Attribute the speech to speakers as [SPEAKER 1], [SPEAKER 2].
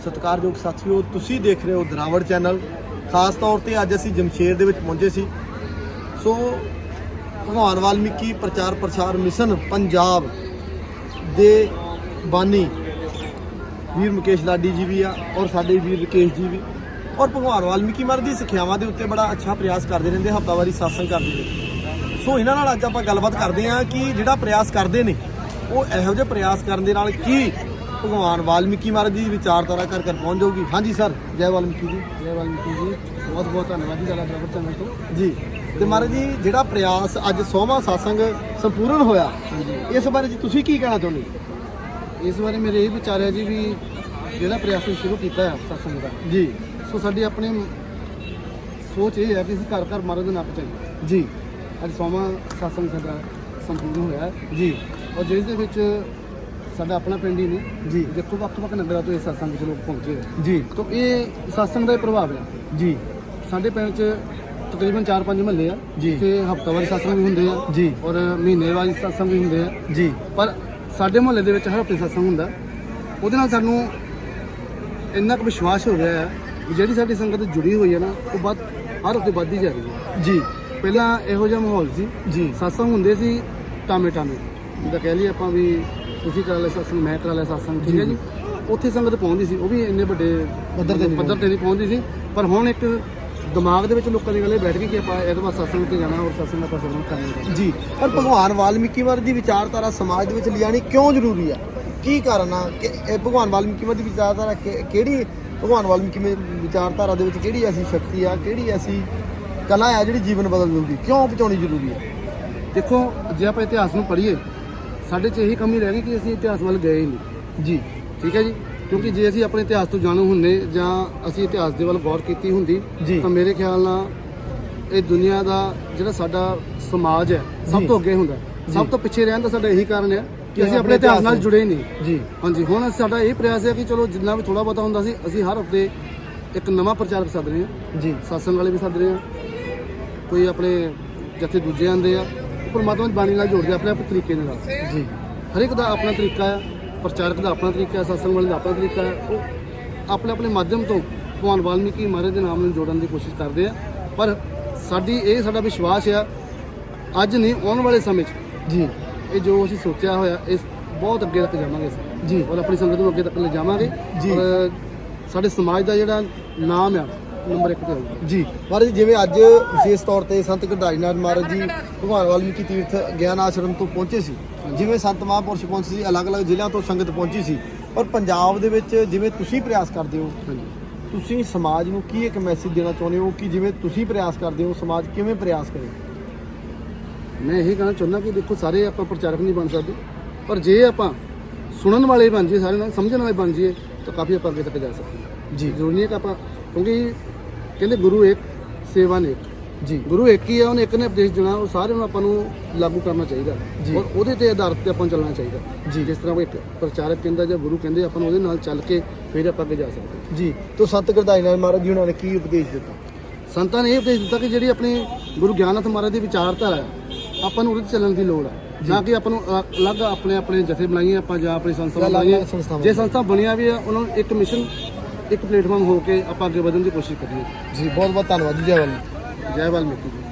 [SPEAKER 1] ਸਤਿਕਾਰਯੋਗ ਸਾਥੀਓ, ਤੁਸੀਂ ਦੇਖ ਰਹੇ ਹੋ ਦਰਾਵੜ ਚੈਨਲ। ਖਾਸ ਤੌਰ ਤੇ ਅੱਜ ਅਸੀਂ ਜਮਸ਼ੇਰ ਦੇ ਵਿੱਚ ਪਹੁੰਚੇ ਸੀ। ਸੋ, ਭਗਵਾਨ ਵਾਲਮੀਕੀ ਪ੍ਰਚਾਰ ਪ੍ਰਸਾਰ ਮਿਸ਼ਨ ਪੰਜਾਬ ਦੇ ਬਾਨੀ ਵੀਰ ਮੁਕੇਸ਼ ਲਾਡੀ ਜੀ ਵੀ ਆ ਔਰ ਸਾਡੇ ਵੀਰ ਰਕੇਸ਼ ਜੀ ਵੀ। ਔਰ ਭਗਵਾਨ ਵਾਲਮੀਕੀ ਮਹਾਰਾਜ ਦੀ ਸਿੱਖਿਆਵਾਂ ਦੇ ਉੱਤੇ ਬੜਾ ਅੱਛਾ ਪ੍ਰਯਾਸ ਕਰਦੇ ਰਹਿੰਦੇ, ਹਫਤਾਵਾਰੀ satsang ਕਰਦੇ ਨੇ। ਸੋ, ਇਹਨਾਂ ਨਾਲ ਅੱਜ ਆਪਾਂ ਗੱਲਬਾਤ ਕਰਦੇ ਹਾਂ ਕਿ ਜਿਹੜਾ ਪ੍ਰਯਾਸ ਕਰਦੇ ਨੇ, ਉਹ ਇਹੋ ਜਿਹੇ ਪ੍ਰਯਾਸ ਕਰਨ ਦੇ ਨਾਲ ਕੀ ਭਗਵਾਨ ਵਾਲਮੀਕੀ ਮਹਾਰਾਜ ਦੀ ਵਿਚਾਰਧਾਰਾ ਕਰ ਕਰ ਪਹੁੰਚ ਜਾਊਗੀ। ਹਾਂਜੀ ਸਰ ਜੈ ਵਾਲਮੀਕੀ ਜੀ।
[SPEAKER 2] ਜੈ ਵਾਲਮੀਕੀ ਜੀ। ਬਹੁਤ ਬਹੁਤ ਧੰਨਵਾਦ ਜੀ ਤੁਹਾਡਾ ਬਰਾਬਰ ਚੈਨਲ ਤੋਂ।
[SPEAKER 1] ਜੀ ਤੇ ਮਹਾਰਾਜ ਜੀ ਜਿਹੜਾ ਪ੍ਰਯਾਸ ਅੱਜ 100ਵਾਂ satsang ਸੰਪੂਰਨ ਹੋਇਆ ਇਸ ਬਾਰੇ ਜੀ ਤੁਸੀਂ ਕੀ ਕਹਿਣਾ ਚਾਹੁੰਦੇ?
[SPEAKER 2] ਇਸ ਬਾਰੇ ਮੇਰੇ ਇਹ ਵਿਚਾਰ ਹੈ ਜੀ ਵੀ ਜਿਹੜਾ ਪ੍ਰਯਾਸ ਅਸੀਂ ਸ਼ੁਰੂ ਕੀਤਾ ਹੈ ਸਤਸੰਗ ਦਾ
[SPEAKER 1] ਜੀ।
[SPEAKER 2] ਸੋ ਸਾਡੀ ਆਪਣੀ ਸੋਚ ਇਹ ਹੈ ਕਿ ਅਸੀਂ ਘਰ ਘਰ ਮਹਾਰਾਜ ਦੇ ਨੱਕ ਚਾਹੀਏ
[SPEAKER 1] ਜੀ।
[SPEAKER 2] ਅੱਜ ਸੋਮਾ ਸਤਸੰਗ ਸਾਡਾ ਸੰਪੂਰਨ ਹੋਇਆ
[SPEAKER 1] ਜੀ।
[SPEAKER 2] ਔਰ ਜਿਸ ਦੇ ਵਿੱਚ ਸਾਡਾ ਆਪਣਾ ਪਿੰਡ ਹੀ ਨਹੀਂ।
[SPEAKER 1] ਜੀ।
[SPEAKER 2] ਦੇਖੋ ਵੱਖ ਵੱਖ ਨਗਰਾਂ ਤੋਂ ਇਹ ਸਤਸੰਗ ਵਿੱਚ ਲੋਕ ਪਹੁੰਚੇ
[SPEAKER 1] ਜੀ।
[SPEAKER 2] ਤਾਂ ਇਹ ਸਤਸੰਗ ਦਾ ਹੀ ਪ੍ਰਭਾਵ ਹੈ
[SPEAKER 1] ਜੀ।
[SPEAKER 2] ਸਾਡੇ ਪਿੰਡ 'ਚ ਤਕਰੀਬਨ 4-5 ਮਹੱਲੇ ਆ।
[SPEAKER 1] ਜੀ।
[SPEAKER 2] ਤੇ ਹਫ਼ਤਾਵਾਰੀ ਸਤਸੰਗ ਵੀ ਹੁੰਦੇ ਆ।
[SPEAKER 1] ਜੀ।
[SPEAKER 2] ਔਰ ਮਹੀਨੇਵਾਰੀ ਸਤਸੰਗ ਵੀ ਹੁੰਦੇ ਆ।
[SPEAKER 1] ਜੀ।
[SPEAKER 2] ਪਰ ਸਾਡੇ ਮੁਹੱਲੇ ਦੇ ਵਿੱਚ ਹਰ ਹਫ਼ਤੇ ਸਤਸੰਗ ਹੁੰਦਾ। ਉਹਦੇ ਨਾਲ ਸਾਨੂੰ ਇੰਨਾ ਕੁ ਵਿਸ਼ਵਾਸ ਹੋ ਗਿਆ ਹੈ ਵੀ ਜਿਹੜੀ ਸਾਡੀ ਸੰਗਤ ਜੁੜੀ ਹੋਈ ਹੈ ਨਾ ਉਹ ਵੱਧ ਹਰ ਹਫ਼ਤੇ ਵੱਧਦੀ ਜਾ ਰਹੀ ਹੈ
[SPEAKER 1] ਜੀ।
[SPEAKER 2] ਪਹਿਲਾਂ ਇਹੋ ਜਿਹਾ ਮਾਹੌਲ ਸੀ।
[SPEAKER 1] ਜੀ।
[SPEAKER 2] ਸਤਸੰਗ ਹੁੰਦੇ ਸੀ ਟਾਮੇ ਟਾਮੇ ਜਿੱਦਾਂ ਕਹਿ ਲਈਏ ਆਪਾਂ ਵੀ ਤੁਸੀਂ ਕਰਾ ਲਿਆ ਸਤਸੰਗ ਮੈਂ ਕਰਾ ਲਿਆ ਸਤਸੰਗ ਠੀਕ ਹੈ ਜੀ ਉੱਥੇ ਸੰਗਤ ਪਹੁੰਚਦੀ ਸੀ ਉਹ ਵੀ ਇੰਨੇ ਵੱਡੇ
[SPEAKER 1] ਪੱਧਰ ਤੇ ਨਹੀਂ
[SPEAKER 2] ਪੱਧਰ ਤੇ ਨਹੀਂ ਪਹੁੰਚਦੀ ਸੀ। ਪਰ ਹੁਣ ਇੱਕ ਦਿਮਾਗ ਦੇ ਵਿੱਚ ਲੋਕਾਂ ਦੀ ਗੱਲ ਇਹ ਬੈਠ ਗਈ ਕਿ ਆਪਾਂ ਇਹਦੇ ਬਾਅਦ ਸਤਸੰਗ ਤੇ ਜਾਣਾ ਔਰ ਸਤਸੰਗ ਆਪਾਂ ਸਰਵਣ ਕਰਨਾ
[SPEAKER 1] ਜੀ ਪਰ ਭਗਵਾਨ ਵਾਲਮੀਕੀ ਮਹਾਰਾਜ ਦੀ ਵਿਚਾਰਧਾਰਾ ਸਮਾਜ ਦੇ ਵਿੱਚ ਲਿਆਣੀ ਕਿਉਂ ਜ਼ਰੂਰੀ ਆ ਕੀ ਕਾਰਨ ਆ? ਕਿ ਇਹ ਭਗਵਾਨ ਵਾਲਮੀਕੀ ਮਹਾਰਾਜ ਦੀ ਵਿਚਾਰਧਾਰਾ ਕਿ- ਕਿਹੜੀ ਭਗਵਾਨ ਵਾਲਮੀਕੀ ਮੇ- ਵਿਚਾਰਧਾਰਾ ਦੇ ਵਿੱਚ ਕਿਹੜੀ ਐਸੀ ਸ਼ਕਤੀ ਆ ਕਿਹੜੀ ਐਸੀ ਕਲਾ ਆ ਜਿਹੜੀ ਜੀਵਨ ਬਦਲ ਦਊਗੀ ਕਿਉਂ ਪਹੁੰਚਾਉਣੀ ਜ਼ਰੂਰੀ ਹੈ?
[SPEAKER 2] ਦੇਖੋ ਜੇ ਆਪਾਂ ਇਤਿਹਾਸ ਨੂੰ ਪੜ੍ਹੀਏ ਸਾਡੇ 'ਚ ਇਹੀ ਕਮੀ ਰਹਿ ਗਈ ਕਿ ਅਸੀਂ ਇਤਿਹਾਸ ਵੱਲ ਗਏ ਹੀ ਨਹੀਂ।
[SPEAKER 1] ਜੀ।
[SPEAKER 2] ਠੀਕ ਹੈ ਜੀ? ਕਿਉਂਕਿ ਜੇ ਅਸੀਂ ਆਪਣੇ ਇਤਿਹਾਸ ਤੋਂ ਜਾਣੂ ਹੁੰਦੇ ਜਾਂ ਅਸੀਂ ਇਤਿਹਾਸ ਦੇ ਵੱਲ ਗੌਰ ਕੀਤੀ ਹੁੰਦੀ
[SPEAKER 1] ਜੀ।
[SPEAKER 2] ਤਾਂ ਮੇਰੇ ਖਿਆਲ ਨਾਲ ਇਹ ਦੁਨੀਆ ਦਾ ਜਿਹੜਾ ਸਾਡਾ ਸਮਾਜ ਹੈ ਸਭ
[SPEAKER 1] ਜੀ।
[SPEAKER 2] ਤੋਂ ਅੱਗੇ ਹੁੰਦਾ। ਸਭ ਤੋਂ ਪਿੱਛੇ ਰਹਿਣ ਦਾ ਸਾਡਾ ਇਹੀ ਕਾਰਨ ਹੈ
[SPEAKER 1] ਕਿ
[SPEAKER 2] ਅਸੀਂ
[SPEAKER 1] ਆਪਣੇ
[SPEAKER 2] ਇਤਿਹਾਸ ਨਾਲ ਜੁੜੇ ਹੀ ਨਹੀਂ।
[SPEAKER 1] ਜੀ।
[SPEAKER 2] ਹਾਂਜੀ ਹੁਣ ਸਾਡਾ ਇਹ ਪ੍ਰਯਾਸ ਹੈ ਕਿ ਚਲੋ ਜਿੰਨਾ ਵੀ ਥੋੜਾ ਬਹੁਤਾ ਹੁੰਦਾ ਸੀ ਅਸੀਂ ਹਰ ਹਫ਼ਤੇ ਇੱਕ ਨਵਾਂ ਪ੍ਰਚਾਰਕ ਸੱਦ ਰਹੇ ਹਾਂ।
[SPEAKER 1] ਜੀ।
[SPEAKER 2] ਸਾਸਨ ਵਾਲੇ ਵੀ ਸੱਦ ਰਹੇ ਆ ਕੋਈ ਆਪਣੇ ਜੱਥੇ ਦੂਜੇ ਆਂਦੇ ਆ। ਪਰਮਾਤਮਾ ਦੀ ਬਾਣੀ ਨਾਲ ਜੋੜਦੇ ਆਪਣੇ ਆਪਣੇ ਤਰੀਕੇ ਦੇ ਨਾਲ
[SPEAKER 1] ਜੀ।
[SPEAKER 2] ਹਰ ਇੱਕ ਦਾ ਆਪਣਾ ਤਰੀਕਾ ਹੈ ਪ੍ਰਚਾਰਕ ਦਾ ਆਪਣਾ ਤਰੀਕਾ ਹੈ ਸਾਸਨ ਵਾਲੇ ਦਾ ਆਪਣਾ ਤਰੀਕਾ ਹੈ। ਉਹ ਆਪਣੇ ਆਪਣੇ ਮਾਧਿਅਮ ਤੋਂ ਭਗਵਾਨ ਵਾਲਮੀਕੀ ਮਹਾਰਾਜ ਦੇ ਨਾਮ ਨੂੰ ਜੋੜਨ ਦੀ ਕੋਸ਼ਿਸ਼ ਕਰਦੇ ਆ। ਪਰ ਸਾਡੀ ਇਹ ਸਾਡਾ ਵਿਸ਼ਵਾਸ ਆ ਅੱਜ ਨਹੀਂ ਆਉਣ ਵਾਲੇ ਸਮੇਂ 'ਚ
[SPEAKER 1] ਜੀ।
[SPEAKER 2] ਇਹ ਜੋ ਅਸੀਂ ਸੋਚਿਆ ਹੋਇਆ ਇਸ ਬਹੁਤ ਅੱਗੇ ਤੱਕ ਜਾਵਾਂਗੇ ਅਸੀਂ।
[SPEAKER 1] ਜੀ।
[SPEAKER 2] ਔਰ ਆਪਣੀ ਸੰਗਤ ਨੂੰ ਅੱਗੇ ਤੱਕ ਲੈ ਜਾਵਾਂਗੇ।
[SPEAKER 1] ਜੀ।
[SPEAKER 2] ਸਾਡੇ ਸਮਾਜ ਦਾ ਜਿਹੜਾ ਨਾਮ ਆ ਨੰਬਰ 1 ਤੇ ਹੋਊਗਾ।
[SPEAKER 1] ਜੀ। ਮਹਾਰਾਜ ਜੀ, ਜਿਵੇਂ ਅੱਜ ਵਿਸ਼ੇਸ਼ ਤੌਰ ਤੇ ਸੰਤ ਗਰਦਾਰੀਨਾਥ ਮਹਾਰਾਜ ਜੀ ਭਗਵਾਨ ਵਾਲਮੀਕੀ ਤੀਰਥ ਗਿਆਨ ਆਸ਼ਰਮ ਤੋਂ ਪਹੁੰਚੇ ਸੀ। ਜਿਵੇਂ ਸੰਤ ਮਹਾਂਪੁਰਸ਼ ਪਹੁੰਚੇ ਸੀ ਅਲੱਗ-ਅਲੱਗ ਜ਼ਿਲ੍ਹਿਆਂ ਤੋਂ ਸੰਗਤ ਪਹੁੰਚੀ ਸੀ। ਔਰ ਪੰਜਾਬ ਦੇ ਵਿੱਚ ਜਿਵੇਂ ਤੁਸੀਂ ਪ੍ਰਯਾਸ ਕਰਦੇ ਹੋ
[SPEAKER 2] ਹਾਂਜੀ।
[SPEAKER 1] ਤੁਸੀਂ ਸਮਾਜ ਨੂੰ ਕੀ ਇੱਕ ਮੈਸੇਜ ਦੇਣਾ ਚਾਹੁੰਦੇ ਹੋ ਕਿ ਜਿਵੇਂ ਤੁਸੀਂ ਪ੍ਰਯਾਸ ਕਰਦੇ ਹੋ ਸਮਾਜ ਕਿਵੇਂ ਪ੍ਰਯਾਸ ਕਰੇ?
[SPEAKER 2] ਮੈਂ ਇਹੀ ਕਹਿਣਾ ਚਾਹੁੰਦਾ ਕਿ ਦੇਖੋ ਸਾਰੇ ਆਪਾਂ ਪ੍ਰਚਾਰਕ ਨਹੀਂ ਬਣ ਸਕਦੇ। ਪਰ ਜੇ ਆਪਾਂ ਸੁਣਨ ਵਾਲੇ ਬਣ ਜਾਈਏ ਸਾਰੇ ਨਾਲ ਸਮਝਣ ਵਾਲੇ ਬਣ ਜਾਈਏ ਤਾਂ ਕਾਫੀ ਆਪਾਂ ਅੱਗੇ ਤੱਕ ਜਾ ਸਕਦੇ ਹਾਂ।
[SPEAKER 1] ਜੀ।
[SPEAKER 2] ਜ਼ਰੂਰੀ ਨਹੀਂ ਹੈ ਕਿ ਆਪਾਂ ਕਿਉਂਕਿ ਕਹਿੰਦੇ ਗੁਰੂ ਇੱਕ ਸੇਵਾ ਨੇ
[SPEAKER 1] ਜੀ।
[SPEAKER 2] ਗੁਰੂ ਇੱਕ ਹੀ ਆ ਉਹਨੇ ਇੱਕ ਨੇ ਉਪਦੇਸ਼ ਦੇਣਾ ਉਹ ਸਾਰਿਆਂ ਨੂੰ ਆਪਾਂ ਨੂੰ ਲਾਗੂ ਕਰਨਾ ਚਾਹੀਦਾ। ਔਰ ਉਹਦੇ ਤੇ ਆਧਾਰਿਤ ਤੇ ਆਪਾਂ ਚੱਲਣਾ ਚਾਹੀਦਾ।
[SPEAKER 1] ਜੀ।
[SPEAKER 2] ਜਿਸ ਤਰ੍ਹਾਂ ਕੋਈ ਪ੍ਰਚਾਰਕ ਕਹਿੰਦਾ ਜਾਂ ਗੁਰੂ ਕਹਿੰਦੇ ਆਪਾਂ ਉਹਦੇ ਨਾਲ ਚੱਲ ਕੇ ਫਿਰ ਆਪਾਂ ਅੱਗੇ ਜਾ ਸਕਦੇ।
[SPEAKER 1] ਜੀ। ਤੋਂ ਸੰਤ ਗਰਦਾਰੀਨਾਥ ਮਹਾਰਾਜ ਜੀ ਉਹਨਾਂ ਨੇ ਕੀ ਉਪਦੇਸ਼ ਦਿੱਤਾ?
[SPEAKER 2] ਸੰਤਾਂ ਨੇ ਇਹ ਉਪਦੇਸ਼ ਦਿੱਤਾ ਕਿ ਜਿਹੜੀ ਆਪਣੀ ਗੁਰੂ ਗਿਆਨਨਾਥ ਮਹਾਰਾਜ ਦੀ ਵਿਚਾਰਧਾਰਾ ਹੈ ਆਪਾਂ ਨੂੰ ਉਹਦੇ ਤੇ ਚੱਲਣ ਦੀ ਲੋੜ ਹੈ। ਨਾ ਕਿ ਆਪਾਂ ਨੂੰ ਅਲੱਗ ਆਪਣੇ ਆਪਣੇ ਜਥੇ ਬਣਾਈਏ ਆਪਾਂ ਜਾਂ ਆਪਣੀ ਸੰਸਥਾ ਬਣਾਈਏ। ਜੇ ਸੰਸਥਾ ਬਣੀਆਂ ਵੀ ਆ ਉਹਨਾਂ ਨੂੰ ਇੱਕ ਮਿਸ਼ਨ ਇੱਕ ਪਲੇਟਫਾਰਮ ਹੋ ਕੇ ਆਪਾਂ ਅੱਗੇ ਵਧਣ ਦੀ ਕੋਸ਼ਿਸ਼ ਕਰੀਏ।
[SPEAKER 1] ਜੀ ਬਹੁਤ ਬਹੁਤ ਧੰਨਵਾਦ ਜੀ ਜੈ ਵਾਲਮੀਕੀ
[SPEAKER 2] ਜੈ ਵਾਲਮੀਕੀ ਜੀ।